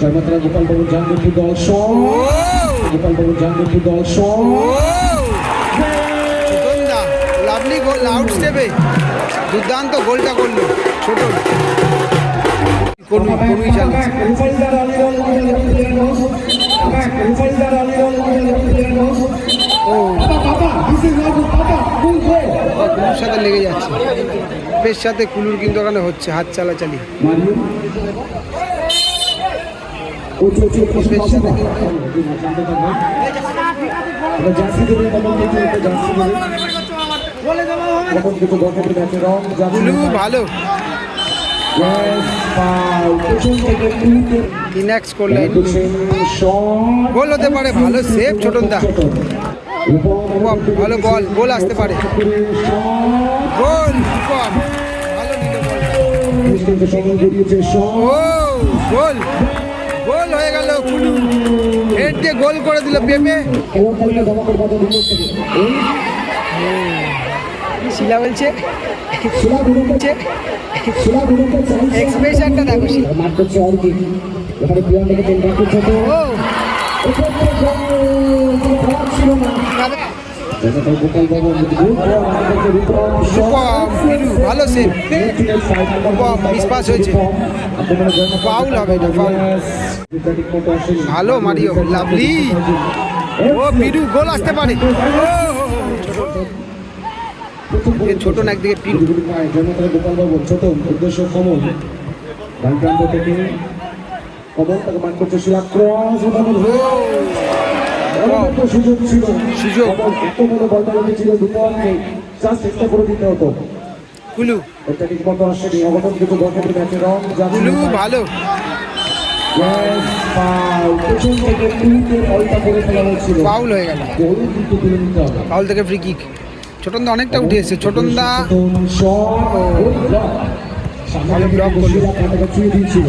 জয়মাত্রা গোপাল বাবু দল গোপাল বাবু দল song lovely goal out স্টেপে দুর্দান্ত গোলটা করল ছোট। কনুই চালিয়েছে কুলুর সাথে লেগে যাচ্ছে। সাথে কুলুর কিন্তু ওখানে হচ্ছে হাত চালাচালি। উঁচু উঁচু প্রশ্ন জার্সি দেবে তখন জার্সি দেবে। তখন রং জার্সি ভালো। করলেন। গোল হতে পারে ভালো সেভ ছোটন দা ভালো বল গোল আসতে পারে। গোল ভালো নিল বলটা ও গোল কুলু হেড দিয়ে গোল করে দিল পেপে শিলা বলছে। এক্সপ্রেশনটা দেখো শিলা। ভালো pass হয়েছে। Foul হবে। ভালো মারিও, lovely। ও পিরু গোল আসতে পারে ছোট না একদিকে পিরু ছোট উদ্দেশ্য কমল মান করছে শিলা ক্রস সুযোগ ছিল। সুযোগ। বলটা ছিল চেষ্টা করে দিতে হতো। কুলু। এটা ঠিক মতো আসেনি অঘটন কিছু ঘটনা ম্যাচে। রং কুলু ভালো। Yes, foul. পেছন থেকে ফাউল হয়ে গেল। ফাউল ফ্রি কিক অনেকটা উঠে এসেছে। ছোটন দা ছোটন ব্লক। ভালো করল। শিলা কাটাকে ছুঁয়ে দিয়েছিল।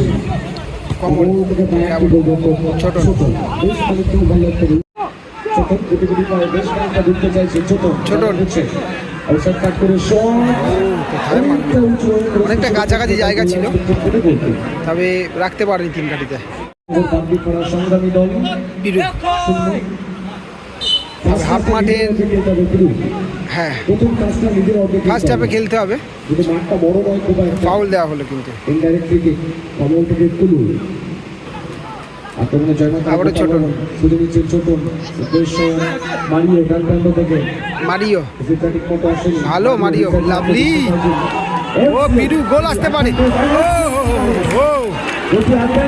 কমল গোল থেকে ব্যাক গোল। ছোটন ছোটন। ছোটন বেশ পায়ে খানিকটা ঢুকতে চাইছে অবসর কাট করে কোথায় মারলো? অনেকটা হয়ে কাছাকাছি জায়গা ছিল। তবে রাখতে পারেনি তিন কাটিতে সংগ্রামী দল। হাফ মাঠের-। হ্যাঁ। প্রথম ফার্স্ট হাফে খেলতে হবে। ফাউল দেওয়া হলো কিন্তু ইনডাইরেক্ট ক্রিকেট কমল থেকে তুলু আক্রমণে জয়নাথ আবারও ছোটন। শুধু নিচে উদ্দেশ্য মারিও ডান প্রান্ত থেকে। মারিও। ভালো মারিও, lovely। ও পিরু গোল আসতে পারে। ও ও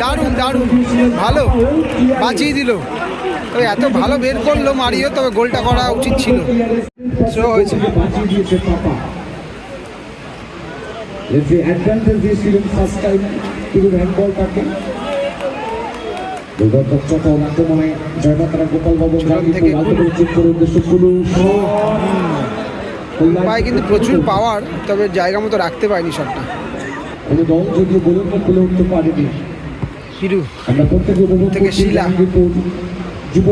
দারুণ দারুণ। ভালো। বাঁচিয়ে দিল। তবে এত ভালো বের করল মারিও তবে গোলটা করা উচিত ছিল। হয়েছে। অ্যাডভান্টেজ দিয়েছিলেন ফার্স্ট টাইম হ্যান্ডবলটাকে আক্রমণে কুলু পায়ে কিন্তু প্রচুর পাওয়ার তবে জায়গা মতো রাখতে পারেনি শটটা কোনো দল যদিও বলুন না খুলে উঠতে পারেনি পিরু আমরা প্রত্যেকে উপভোগ থেকে শিলা। যুব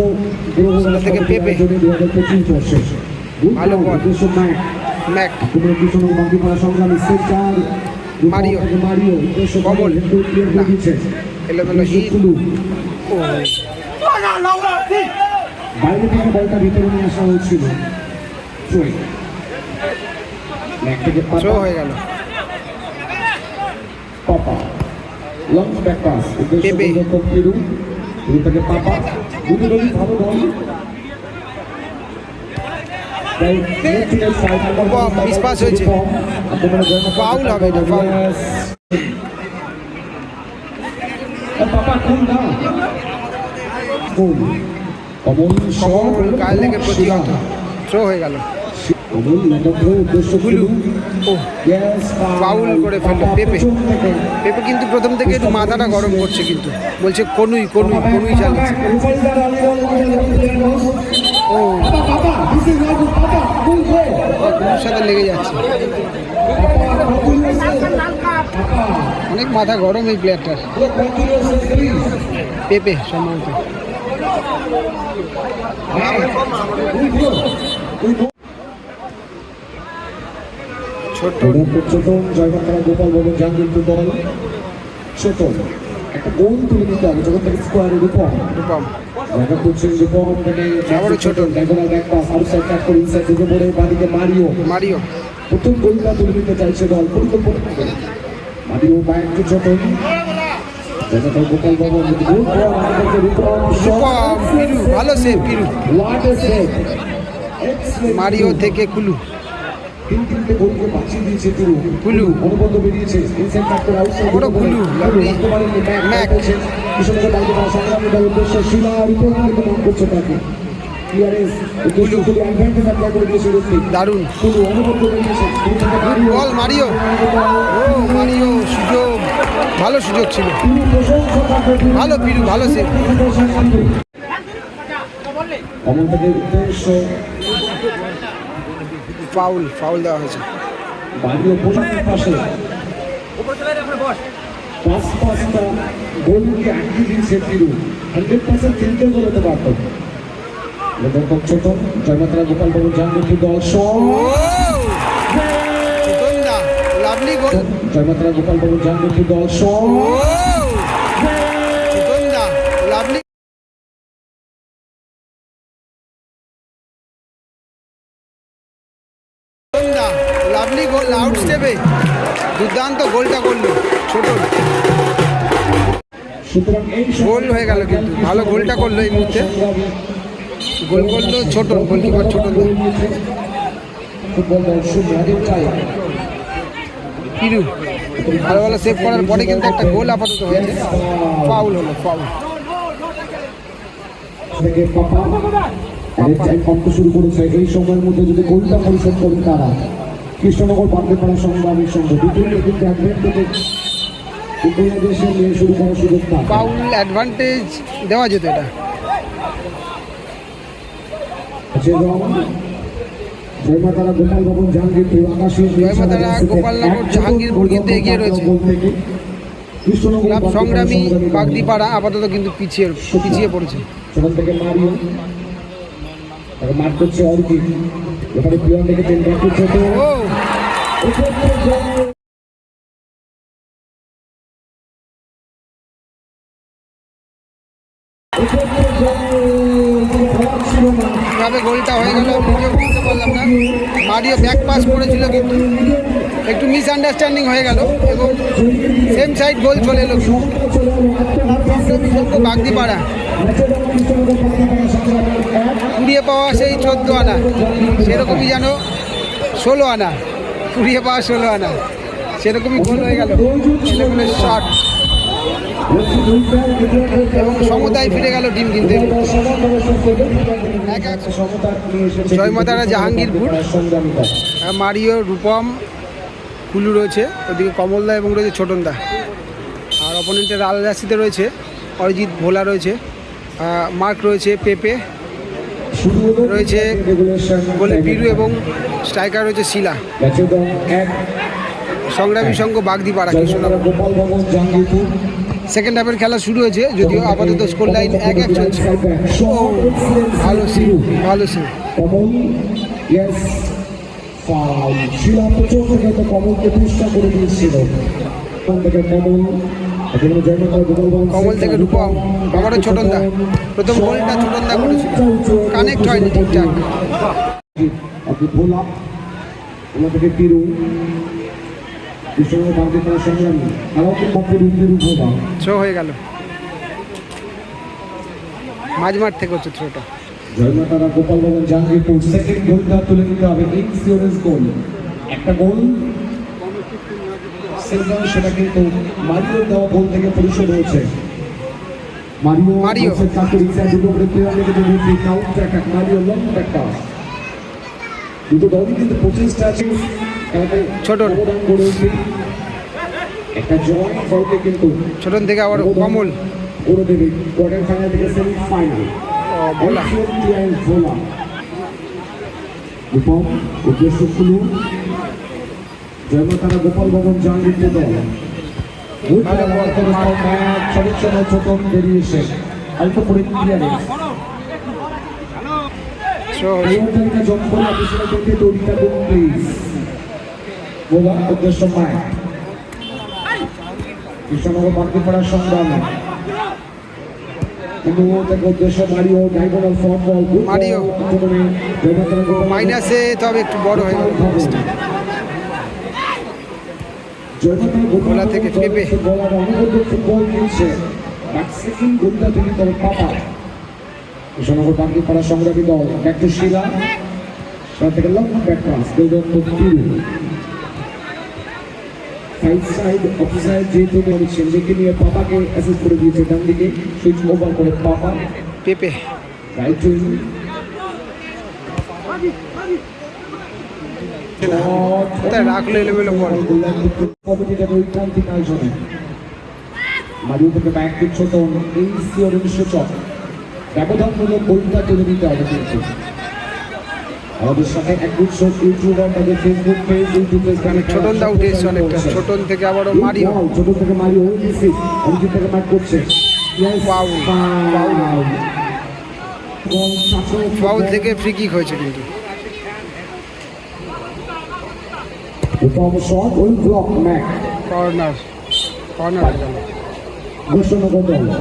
গ্রহ থেকে পেপে। দু হাজার পঁচিশ বর্ষে ভালো। উদ্দেশ্য ম্যাক সংগ্রামী সেন্টার মারিও। মারিও কমল। এলোমেলো হিট। বাইরে থেকে বলটা ভিতরে নিয়ে আসা হয়েছিল থ্রোয়িং। থেকে থ্রো হয়ে গেল পাপা লং ব্যাক পাস উদ্দেশ্য পেপে। গোলরক্ষক পিরু পিরু থেকে পাপা দুটো ভালো বল হয়েছে। Foul হবে এটা, foul। থ্রো হয়ে গেল করে কিন্তু প্রথম থেকে একটু মাথাটা গরম করছে কিন্তু বলছে কনুই কনুই কনুই চালিয়েছে ও সাথে লেগে যাচ্ছে অনেক মাথা গরম এই প্লেয়ারটার পেপে সম্ভবত। ছোট্ট ছোটন জয়মাতারা গোপাল বাবু জাহাঙ্গীরপুর দল ছোটন। একটা গোল তুলে নিতে হবে যখন থেকে স্কোয়ারের উপর রূপম। দেখা করছেন রূপম মানে আবারও ছোট। Diagonal back pass outside track করে ইনসাইড ঢুকে পড়ে বাদিকে মারিও। মারিও। প্রথম গোলটা তুলে নিতে চাইছে দল। পরিকল্পনা ভালো সেভ পিরু মারিও থেকে কুলু। তিন তিনটে গোলকে বাঁচিয়ে দিয়েছে তিরু কুলু। অনুবন্ধ বেরিয়েছে। কুলু। ম্যাক। দারুণ। মারিও। বল মারিও ও মারিও সুযোগ। ভালো সুযোগ ছিল। ভালো পিরু ভালো উদ্দেশ্য ফাউল ফাউল দেওয়া হয়েছে। পাঁচ পাঁচটা গোলকে আটকে দিয়েছে তিরু হান্ড্রেড পার্সেন্ট তিনটে গোলতে পারত লেখক ছোট জয়মাত্রা গোপাল বাবু জাহাঙ্গীর গোল জয়মাত্রা গোপাল বাবু জাহাঙ্গীর চিতনদা লাভলি গোল আউট স্টেপে দুর্দান্ত গোলটা করল ছোট। গোল হয়ে গেল কিন্তু ভালো গোলটা করল এই মুহূর্তে। গোল করল ছোট গোলকিপার ছোট পিরু ভালো ভালো সেভ করার পরে কিন্তু একটা গোল আপাতত হয়েছে। ফাউল হলো ফাউল শুরু করেছে। এই সময়ের মধ্যে যদি গোলটা পরিশোধ করেন তারা কৃষ্ণনগর বান্দেপাড়া সংগ্রামের সঙ্গে দুটোই কিন্তু অ্যাডভান্টেজ শুরু করার সুযোগ না অ্যাডভান্টেজ দেওয়া যেত এটা। যে জয়মাতারা গোপাল ভবন জাহাঙ্গীরপুর আকাশী জয়মাতারা গোপালনগর জাহাঙ্গীরপুর কিন্তু এগিয়ে রয়েছে। ক্লাব সংগ্রামী সংগ্রামী বাগদিপাড়া আপাতত কিন্তু পিছিয়ে পিছিয়ে পড়েছে। সেখান থেকে মারিও। মার করছে অর্কিট এখানে পিয়ন রেখেছেন ব্যাকুল ছোট। ও গোলটা হয়ে গেল। নিজেও বুঝতে পারলাম না। মারিও ব্যাক পাস করেছিল কিন্তু একটু মিসআন্ডারস্ট্যান্ডিং হয়ে গেল এবং সেম সাইড গোল চলে এলো। কিন্তু বাগদি বাগদিপাড়া। কুড়িয়ে পাওয়া সেই চোদ্দ আনা। সেরকমই যেন ষোলো আনা। কুড়িয়ে পাওয়া ষোলো আনা। সেরকমই গোল হয়ে গেল। ছেলেগুলোর শট এবং সমতায় ফিরে গেল টিম কিন্তু। জয়মাতারা জাহাঙ্গীরপুর। মারিও, রূপম, কুলু রয়েছে, ওদিকে কমলদা এবং রয়েছে ছোটনদা। আর অপোনেন্টের লাল রাশিতে রয়েছে অরিজিৎ ভোলা রয়েছে মার্ক রয়েছে পেপে, রয়েছে গোলে পিরু এবং স্ট্রাইকার রয়েছে শিলা। সংগ্রামী সংঘ বাগদিপাড়া, কৃষ্ণনগর। সেকেন্ড হাফের খেলা শুরু হয়েছে, যদিও আপাতত স্কোর লাইন এক এক চলছে। ভালো সিন ভালো গোপাল কমল থেকে রূপম আবারও ছোটনদা। প্রথম গোলটা ছোটনদা করেছিল। কানেক্ট হয়নি ঠিকঠাক। কৃষ্ণনগর বাঁধে তারা সংগ্রামী আরও কিন্তু তিরু তিরু ভোলা থ্রো হয়ে গেল। মাঝমাঠ থেকে হচ্ছে থ্রোটা জয়মাতারা গোপাল ভবন জাহাঙ্গীরপুর সেকেন্ড গোলটা তুলে নিতে হবে। ইন্স্যুরেন্স গোল একটা গোল সেটা- সেটা কিন্তু মারিও দেওয়া গোল থেকে পরিশোধ হয়েছে। Mario Mario. চাকরি দুটো করে প্লেয়ার লেগে যে রুটি কাউন্টার অ্যাটাক মারিও লং একটা দুটো দলই কিন্তু প্রচেষ্টা আছে ছোট। ছোটন থেকে আবার কমল। কোয়ার্টার ফাইনাল থেকে ভোলা ভোলা উদ্দেশ্য জয়মাতারা গোপাল ভবন জাহাঙ্গীরপুর দল তৈরি থাকুন প্লিজ ভোলা উদ্দেশ্য মায় কৃষ্ণনগর পার্টিপাড়ার সংগ্রাম। মাইনাসে তবে একটু বড় হয়ে গেল গোলা থেকে পেঁপে। বলার অনবদ্য ফুটবল খেলছে। বাট সেকেন্ড গোলটা তিনি তবে পাপা। কৃষ্ণনগর পার্টিপাড়ার সংগ্রামী দল ব্যাক টু শিলা থেকে ব্যাক সাইড সাইড অফসাইড যেহেতু করেছেন দেখে নিয়ে পাপাকে অ্যাসিস্ট করে দিয়েছে ডান দিকে সুইচ ওভার করে পাপা। পেঁপে। রাইট উইং কোথায় রাখল এলোমেলো বল কমিটিটার ঐকান্তিক আয়োজনে মারিও থেকে ব্যাক দিচ্ছ তো এই ব্যবধানমূলক গোলটা তুলে দিতে হবে কিন্তু। আমাদের সাথে একগুচ্ছ ইউটিউবার তাদের Facebook page YouTube page Chhoton দা উঠে এসছে অনেকটা। ছোটন থেকে আবারও মারিও। ছোট থেকে মারিও ইসিস অরিজিৎ থেকে ম্যাচ করছে। ফাউল থেকে ফ্রি কিক হয়েছে কিন্তু। শট ওই ব্লক ম্যাক কর্নার কর্নার ঘোষণা করতে হবে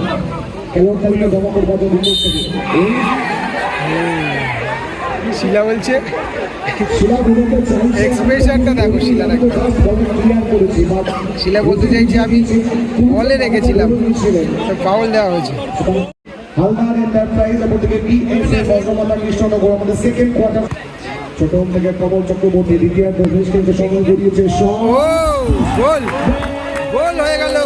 খেলোয়াড় জমা শিলা বলছে। শিলা চাইছে দেখো শিলার একটা। শিলা বলতে চাইছে আমি বলে রেখেছিলাম ফাউল দেওয়া হয়েছে। হালদার এন্টারপ্রাইজ এবং থেকে বিএসএ বর্ণমালা কৃষ্ণনগর আমাদের সেকেন্ড কোয়ার্টার ছোট থেকে কমল চক্রবর্তী দ্বিতীয়ার্ধ বেশ কিন্তু সময় গড়িয়েছে গোল গোল হয়ে গেল।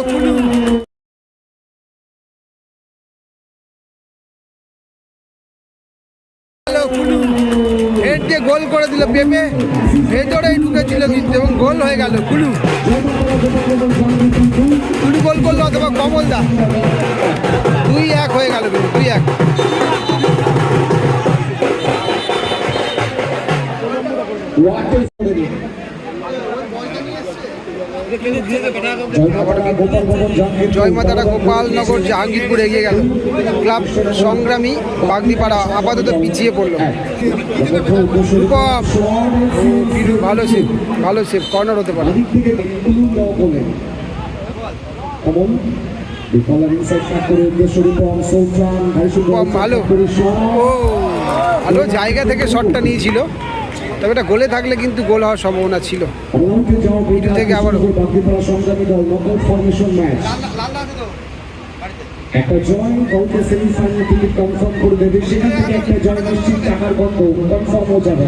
গোল করে দিল পেপে। ভেতরেই ঢুকেছিল কিন্তু এবং গোল হয়ে গেল কুলু। কুলু গোল করল অথবা কমলদা দুই এক হয়ে গেল কিন্তু, দুই এক। ওয়াটের করে জয়মাতারা গোপালনগর জাহাঙ্গীরপুর এগিয়ে গেল। ক্লাব সংগ্রামী বাগদিপাড়া আপাতত পিছিয়ে পড়ল। ভালো সেভ ভালো সেভ কর্নার হতে পারে। ভালো। ভালো জায়গা থেকে শটটা নিয়েছিল। তবে এটা গোলে থাকলে কিন্তু গোল হওয়ার সম্ভাবনা ছিল। থেকে ফরমেশন একটা জয় দলকে সেমিফাইনাল টিকিট কনফার্ম করে দেবে। সেখান থেকে একটা জয় নিশ্চিত টাকার গন্ধ কনফার্ম হয়ে যাবে।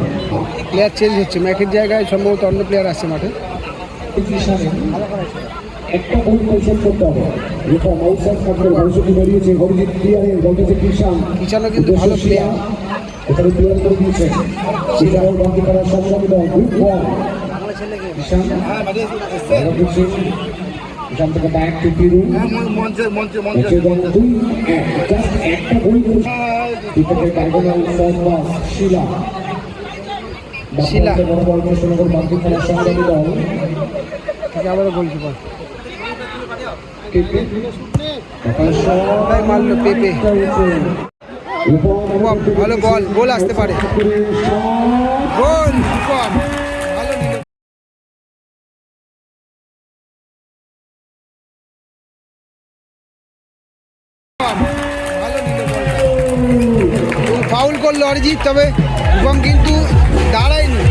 প্লেয়ার চেঞ্জ হচ্ছে ম্যাকের জায়গায় সম্ভবত অন্য প্লেয়ার আসছে মাঠে। একটা গোল পরিশোধ করতে হবে। বেরিয়েছে হরিজিৎ বলতেছে কিষান কিষানও কিন্তু ভালো player। এখানে ক্লিয়ার করে দিয়েছে। সিটাও বাকি করার সংগ্রামী দল বল এখান থেকে ব্যাক টু পিরু দুই এক। জাস্ট একটা গোল বিপক্ষে কার্গোনাল ফরমাস শিলা। শিলা। বড় বল কৃষ্ণনগর বাকি করার সংগ্রামী দল। আবারও গোলকিপার পেপে ভালো বল, গোল আসতে পারে। গোল ফাউল করল অরিজিৎ, তবে রূপম কিন্তু দাঁড়ায়নি।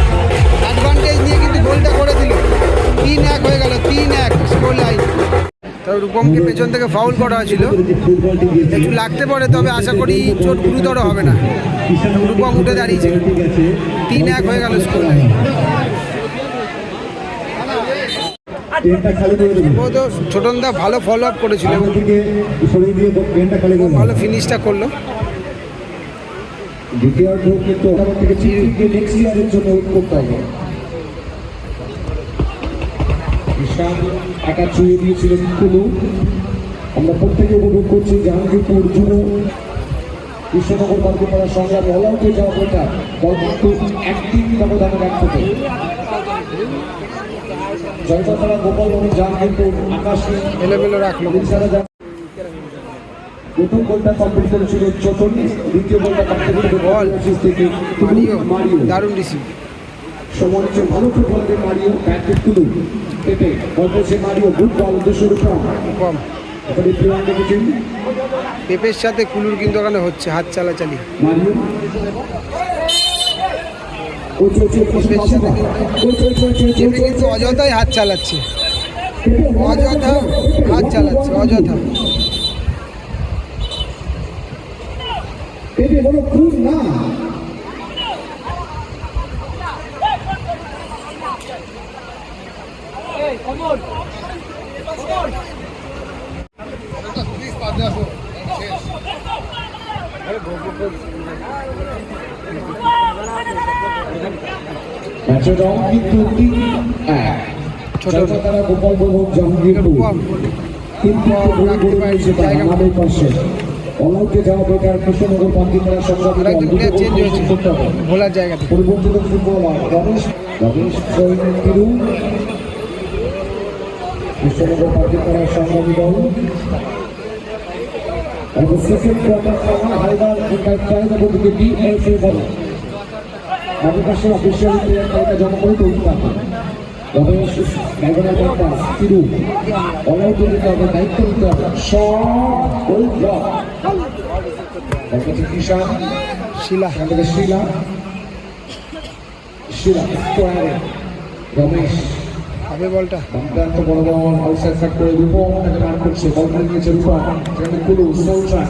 অ্যাডভান্টেজ নিয়ে কিন্তু গোলটা করে দিল। তিন এক হয়ে গেল, তিন এক স্কোর লাইন তবে রূপমকে পেছন থেকে ফাউল করা হয়েছিল। একটু লাগতে পারে, তবে আশা করি চোট গুরুতর হবে না। রূপম উঠে দাঁড়িয়েছে। তিন এক হয়ে গেল দেবে ছোটনদা ভালো ফলো আপ করেছিল ভালো ফিনিশটা করল। দ্বিতীয়ার্ধ কিন্তু থেকে নেক্সট ইয়ারের জন্য একা ছুঁয়ে দিয়েছিলেন কুলু আমরা প্রত্যেকে উপভোগ করছি জাহাঙ্গীরপুর যুব কৃষ্ণনগর বান্দিপাড়া সংগ্রাম অল যাওয়া কিন্তু একদিন ব্যবধানে ব্যাট থেকে জয়পাতারা গোপাল জাহাঙ্গীরপুর প্রথম গোলটা কমপ্লিট করেছিল চটনি দ্বিতীয় গোলটা কমপ্লিট করে বল। থেকে দারুণ রিসিভ হচ্ছে ভালো ফুটবলকে মারিও ব্যাটকে তুলু পেপে কংগ্রেসে মারিও গুড বল দুশো রুপম কম প্লেয়ার সাথে কুলুর কিন্তু ওখানে হচ্ছে হাত চালাচালি কিন্তু অযথাই হাত চালাচ্ছে অযথা হাত চালাচ্ছে অযথা না ম্যাচের রং কিন্তু তিন এক। ছোট। জয়প্রতারা জাহাঙ্গীরপুর জায়গা আমাদের পাশে। অলৌকে যাওয়া বেকার কৃষ্ণনগর পান্তিপাড়া সংগ্রামী জায়গাতে পরিবর্তিত ফুটবলার রমেশ রমেশ সৈনিক তিরু। কৃষ্ণনগর পান্তিপাড়া সংগ্রামী দল। এবং সেকেন্ড কোয়ার্টার ফাইনাল ইন্টারপ্রাইজ এবং দিকে ডিএফএ বল। আমাদের পাশে অফিসিয়াল প্লেয়ার তালিকা জমা করে তৈরি থাকে রমেশ ম্যাগনার পাস তিরু অলৌকে দিতে হবে দায়িত্ব নিতে হবে। শট গোল ব্লক কাছে কিষান শিলা। শিলা। শিলা স্কোয়ারে। রমেশ। হবে বলটা। সংক্রান্ত বড় বড় আউটসাইড সাইড করে রূপম তাকে মার করছে বল করে নিয়েছে রূপম সেখানে কুলু সৌচা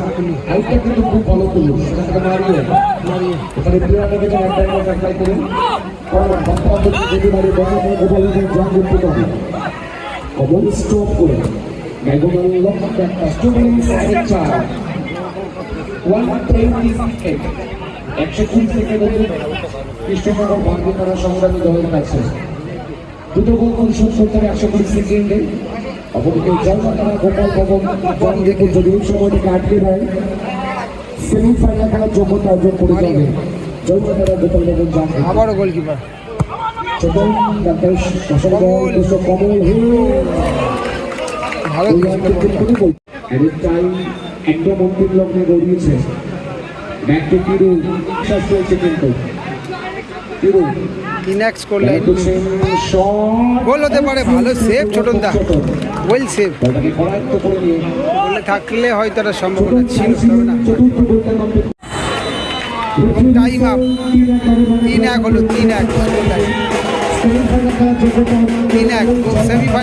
আউটটা কিন্তু খুব ভালো কুলু। সেখান থেকে মারিয়ে। মারিয়ে। এখানে প্লেয়ারটা থেকে এক টাইম অ্যাপ্লাই করে। স্টপ করে। একশো কুড়ি সেকেন্ড কৃষ্ণনগর ভাগ্য করা সংগ্রামী দলের কাছে। দুটো গোল করতে হবে একশো কুড়ি সেকেন্ডে অপরদিকে জলমাতারা গোপাল ভবন জাহাঙ্গীরপুর যদি এই সময়টিকে আটকে দেয় সেমিফাইনাল খেলার যোগ্যতা অর্জন করে যাবে জলমাতারা গোপাল ভবন জাহাঙ্গীরপুর আবারও গোলকিপার ডাক্তার কমল ভালো বল। একদম অন্তিম লগ্নে গড়িয়েছে। বিশ্বাস চলছে কিন্তু। তিন করলেন গোল হতে পারে ভালো সেভ ছোটন দা ওয়েল সেভ বলে থাকলে হয়তো একটা সম্ভাবনা ছিল তবে না। টাইম আপ তিন এক হলো তিন এক। তিন এক। সেমিফাইনাল